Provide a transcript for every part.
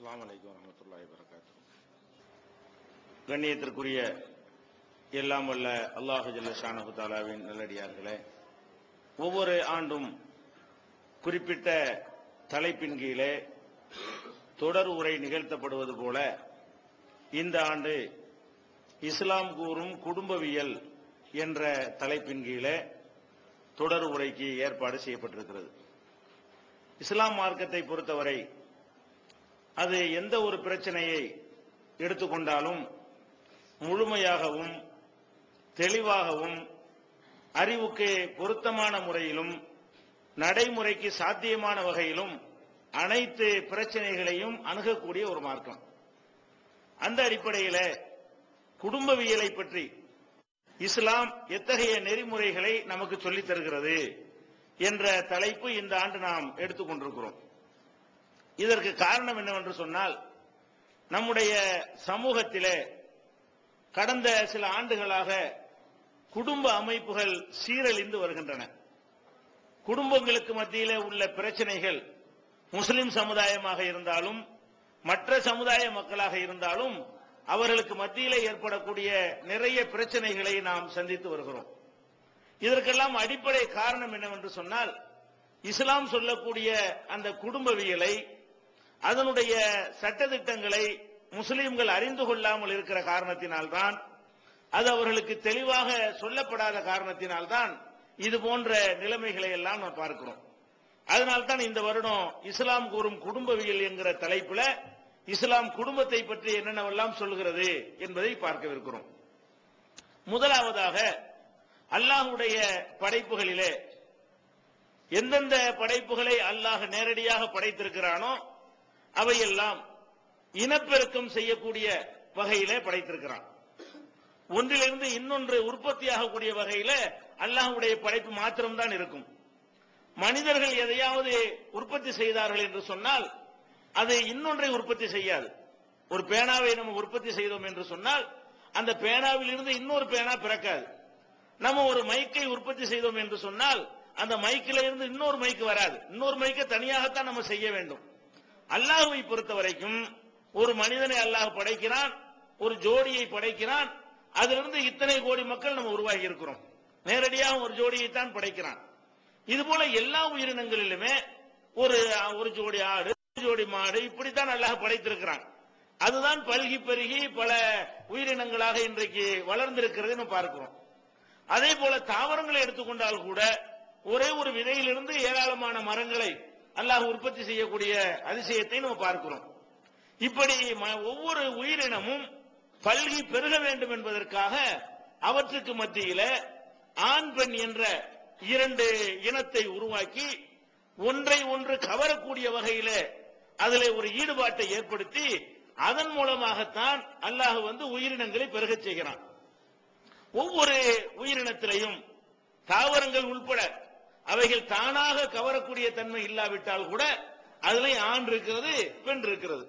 அஸ்லாம் வலைக்கம் வரமத்துல்லாஹி வரகாத்து கண்ணியத்திற்குரிய எல்லாம் வல்ல அல்லாஹு ஜல்ல தாலாவின் நல்லடியார்களே ஒவ்வொரு ஆண்டும் குறிப்பிட்ட தலைப்பின் கீழே தொடர் உரை நிகழ்த்தப்படுவது போல இந்த ஆண்டு இஸ்லாம் கூறும் குடும்பவியல் என்ற தலைப்பின் கீழே தொடர் உரைக்கு ஏற்பாடு செய்யப்பட்டிருக்கிறது. இஸ்லாம் மார்க்கத்தை பொறுத்தவரை அது எந்த ஒரு பிரச்சனையை எடுத்துக்கொண்டாலும் முழுமையாகவும் தெளிவாகவும் அறிவுக்கு பொருத்தமான முறையிலும் நடைமுறைக்கு சாத்தியமான வகையிலும் அனைத்து பிரச்சனைகளையும் அணுகக்கூடிய ஒரு மார்க்கம். அந்த அடிப்படையில் குடும்பவியலை பற்றி இஸ்லாம் எத்தகைய நெறிமுறைகளை நமக்கு சொல்லித் தருகிறது என்ற தலைப்பு இந்த ஆண்டு நாம் எடுத்துக்கொண்டிருக்கிறோம். இதற்கு காரணம் என்னவென்று சொன்னால் நம்முடைய சமூகத்திலே கடந்த சில ஆண்டுகளாக குடும்ப அமைப்புகள் சீரழிந்து வருகின்றன. குடும்பங்களுக்கு மத்தியிலே உள்ள பிரச்சனைகள் முஸ்லிம் சமுதாயமாக இருந்தாலும் மற்ற சமுதாய மக்களாக இருந்தாலும் அவர்களுக்கு மத்தியிலே ஏற்படக்கூடிய நிறைய பிரச்சனைகளை நாம் சந்தித்து வருகிறோம். இதற்கெல்லாம் அடிப்படை காரணம் என்னவென்று சொன்னால் இஸ்லாம் சொல்லக்கூடிய அந்த குடும்பவியலை அதனுடைய சட்டத்திட்டங்களை முஸ்லிம்கள் அறிந்து கொள்ளாமல் இருக்கிற காரணத்தினால்தான் அது அவர்களுக்கு தெளிவாக சொல்லப்படாத காரணத்தினால்தான் இது போன்ற நிலைமைகளை எல்லாம் நாம் பார்க்கிறோம். அதனால்தான் இந்த வருடம் இஸ்லாம் கூறும் குடும்பவியல் என்கிற தலைப்புல இஸ்லாம் குடும்பத்தை பற்றி என்னென்னவெல்லாம் சொல்கிறது என்பதை பார்க்கவிருக்கிறோம். முதலாவதாக அல்லாஹுடைய படைப்புகளிலே எந்தெந்த படைப்புகளை அல்லாஹ் நேரடியாக படைத்திருக்கிறானோ அவையெல்லாம் இனப்பெருக்கம் செய்யக்கூடிய வகையில படைத்திருக்கிறான். ஒன்றிலிருந்து இன்னொன்று உற்பத்தியாகக்கூடிய வகையில அல்லாஹுடைய படைப்பு மாத்திரம்தான் இருக்கும். மனிதர்கள் எதையாவது உற்பத்தி செய்தார்கள் என்று சொன்னால் அது இன்னொன்றை உற்பத்தி செய்யாது. ஒரு பேனாவை நம்ம உற்பத்தி செய்தோம் என்று சொன்னால் அந்த பேனாவில் இருந்து இன்னொரு பேனா பிறக்காது. நம்ம ஒரு மைக்கை உற்பத்தி செய்தோம் என்று சொன்னால் அந்த மைக்கில இருந்து இன்னொரு மைக்கு வராது. இன்னொரு மைக்கை தனியாகத்தான் நம்ம செய்ய வேண்டும். அல்லாஹுவை பொறுத்த வரைக்கும் ஒரு மனிதனை அல்லாஹ் படைக்கிறான் ஒரு ஜோடியை படைக்கிறான் அதிலிருந்து இத்தனை கோடி மக்கள் நம்ம உருவாகி இருக்கிறோம். நேரடியாக ஒரு ஜோடியை தான் படைக்கிறான். இது போல எல்லா உயிரினங்களிலுமே ஒரு ஒரு ஜோடி ஆடு ஒரு ஜோடி மாடு இப்படித்தான் அல்லாஹ் படைத்திருக்கிறான். அதுதான் பல்கி பெருகி பல உயிரினங்களாக இன்றைக்கு வளர்ந்திருக்கிறது நம்ம பார்க்கிறோம். அதே போல தாவரங்களை எடுத்துக்கொண்டால் கூட ஒரே ஒரு விதையிலிருந்து ஏராளமான மரங்களை அல்லாஹ் உற்பத்தி செய்யக்கூடிய அதிசயத்தை நம்ம பார்க்கிறோம். இப்படி ம- ஒவ்வொரு உயிரினமும் பல்கி பெருக வேண்டும் என்பதற்காக அவற்றுக்கு மத்தியில ஆண் பெண் என்ற இரண்டு இனத்தை உருவாக்கி ஒன்றை ஒன்று கவரக்கூடிய வகையில அதுல ஒரு ஈடுபாட்டை ஏற்படுத்தி அதன் மூலமாகத்தான் அல்லாஹ் வந்து உயிரினங்களை பெருகச் செய்கிறான். ஒவ்வொரு உயிரினத்திலையும் தாவரங்கள் உள்பட அவைகள் தானாக கவரக்கூடிய தன்மை இல்லாவிட்டால் கூட அதுல ஆண் இருக்கிறது பெண் இருக்கிறது.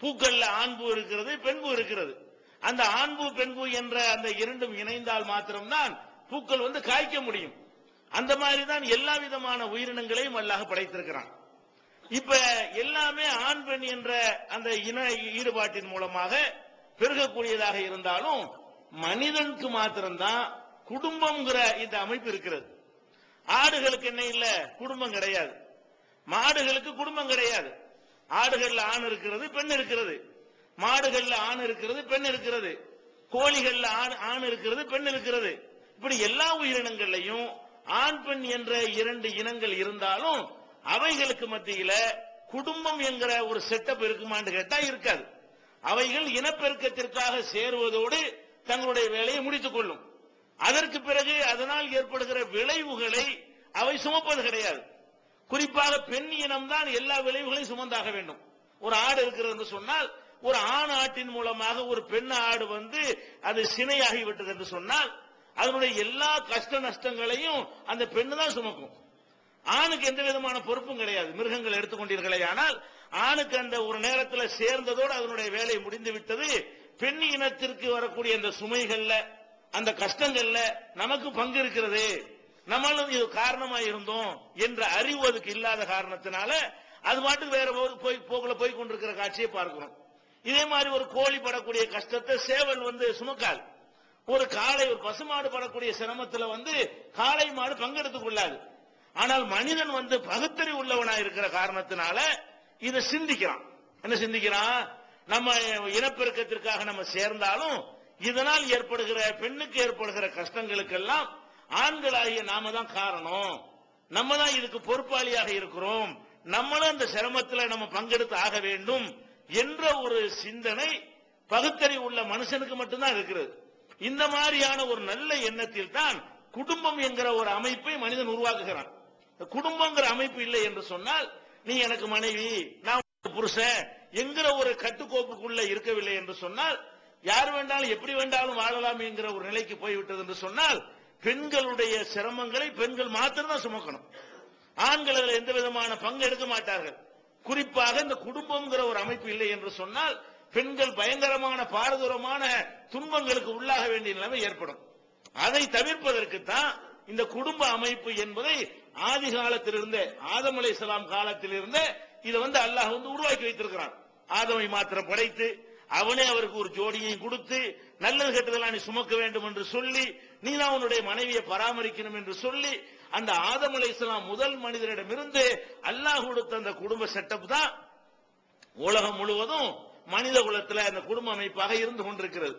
பூக்கள்ல ஆண்பூ இருக்கிறது பெண்பு இருக்கிறது. அந்த ஆண்பு பெண்பு என்ற அந்த இரண்டும் இணைந்தால் மாத்திரம்தான் பூக்கள் வந்து காய்க்க முடியும். அந்த மாதிரி தான் எல்லா விதமான உயிரினங்களையும் அல்லாஹ் படைத்திருக்கிறான். இப்ப எல்லாமே ஆண் பெண் என்ற அந்த இன ஈடுபாட்டின் மூலமாக பெருகக்கூடியதாக இருந்தாலும் மனிதனுக்கு மாத்திரம்தான் குடும்பம்ங்கிற இந்த அமைப்பு இருக்கிறது. ஆடுகளுக்கு என்ன இல்ல? குடும்பம் கிடையாது. மாடுகளுக்கு குடும்பம் கிடையாது. ஆடுகள்ல ஆண் இருக்கிறது பெண் இருக்கிறது. மாடுகள்ல ஆண் இருக்கிறது பெண் இருக்கிறது. கோழிகள்ல ஆண் ஆண் இருக்கிறது பெண் இருக்கிறது. இப்படி எல்லா உயிரினங்கள்லையும் ஆண் பெண் என்ற இரண்டு இனங்கள் இருந்தாலும் அவைகளுக்கு மத்தியில குடும்பம் என்கிற ஒரு செட்டப் இருக்குமான்னு கேட்டா இருக்காது. அவைகள் இனப்பெருக்கத்திற்காக சேருவதோடு தங்களுடைய வேலையை முடித்துக் கொள்ளும். அதற்கு பிறகு அதனால் ஏற்படுகிற விளைவுகளை அவை சுமப்பது கிடையாது. குறிப்பாக பெண் இனம்தான் எல்லா விளைவுகளையும் சுமந்தாக வேண்டும். ஒரு ஆடு இருக்கிறது என்று சொன்னால் ஒரு ஆண் ஆட்டின் மூலமாக ஒரு பெண் ஆடு வந்து அது சினையாகி விட்டது என்று சொன்னால் அதனுடைய எல்லா கஷ்ட நஷ்டங்களையும் அந்த பெண்ணு தான் சுமக்கும். ஆணுக்கு எந்த விதமான பொறுப்பும் கிடையாது. மிருகங்கள் எடுத்துக்கொண்டீர்களே ஆனால் ஆணுக்கு அந்த ஒரு நேரத்தில் சேர்ந்ததோடு அதனுடைய வேலை முடிந்து விட்டது. பெண் இனத்திற்கு வரக்கூடிய அந்த சுமைகள்ல அந்த கஷ்டங்கள்ல நமக்கு பங்கு இருக்கிறது. நம்மளும் இது காரணமா இருந்தோம் என்ற அறிவு அதுக்கு இல்லாத காரணத்தினால அது பாட்டுக்கு வேற போது போய் போக்குல போய் கொண்டிருக்கிற காட்சியை பார்க்கிறோம். இதே மாதிரி ஒரு கோழி படக்கூடிய கஷ்டத்தை சேவல் வந்து சுமக்காது. ஒரு காளை ஒரு பசுமாடு படக்கூடிய சிரமத்துல வந்து காளை மாடு பங்கெடுத்துக் கொள்ளாது ஆனால் மனிதன் வந்து பகுத்தறி உள்ளவனா இருக்கிற காரணத்தினால இதை சிந்திக்கிறான். என்ன சிந்திக்கிறான்? நம்ம இனப்பெருக்கத்திற்காக நம்ம சேர்ந்தாலும் இதனால் ஏற்படுகிற பெண்ணுக்கு ஏற்படுகிற கஷ்டங்களுக்கெல்லாம் ஆண்களாகிய நாம தான் காரணம். நம்ம தான் இதுக்கு பொறுப்பாளியாக இருக்கிறோம். நம்மளும் அந்த சிரமத்துல நம்ம பங்கெடுத்து ஆக வேண்டும் என்ற ஒரு சிந்தனை பகுத்தறிவு உள்ள மனுஷனுக்கு மட்டும்தான் இருக்கிறது. இந்த மாதிரியான ஒரு நல்ல எண்ணத்தில் தான் குடும்பம் என்கிற ஒரு அமைப்பை மனிதன் உருவாக்குகிறான். குடும்பங்கிற அமைப்பு இல்லை என்று சொன்னால் நீ எனக்கு மனைவி நான் புருஷன் என்கிற ஒரு கட்டுக்கோப்புக்குள்ள இருக்கவில்லை என்று சொன்னால் யார் வேண்டாலும் எப்படி வேண்டாலும் வாழலாம் என்கிற ஒரு நிலைக்கு போய்விட்டது என்று சொன்னால் பெண்களுடைய சிரமங்களை பெண்கள் மாத்திரம்தான் சுமக்கணும். ஆண்கள் அதில் எந்த விதமான பங்கு எடுக்க மாட்டார்கள். குறிப்பாக இந்த குடும்பம்ங்கிற ஒரு அமைப்பு இல்லை என்று சொன்னால் பெண்கள் பயங்கரமான பாரதூரமான துன்பங்களுக்கு உள்ளாக வேண்டிய நிலைமை ஏற்படும். அதை தவிர்ப்பதற்கு தான் இந்த குடும்ப அமைப்பு என்பதை ஆதி காலத்திலிருந்தே ஆதம் அலைஹிஸ்ஸலாம் காலத்திலிருந்தே இதை வந்து அல்லாஹ் வந்து உருவாக்கி வைத்திருக்கிறான். ஆதமை மாத்திரம் படைத்து அவனே அவருக்கு ஒரு ஜோடியை கொடுத்து நல்லது கெட்டதெல்லாம் நீ சுமக்க வேண்டும் என்று சொல்லி நீ தான் உன்னுடைய மனைவியை பராமரிக்கணும் என்று சொல்லி அந்த ஆதம் அலைஹிஸ்ஸலாம் முதல் மனிதரிடமிருந்து அல்லாஹ் கொடுத்த அந்த குடும்ப செட்டப் தான் உலகம் முழுவதும் மனித குலத்துல அந்த குடும்ப அமைப்பாக இருந்து கொண்டிருக்கிறது.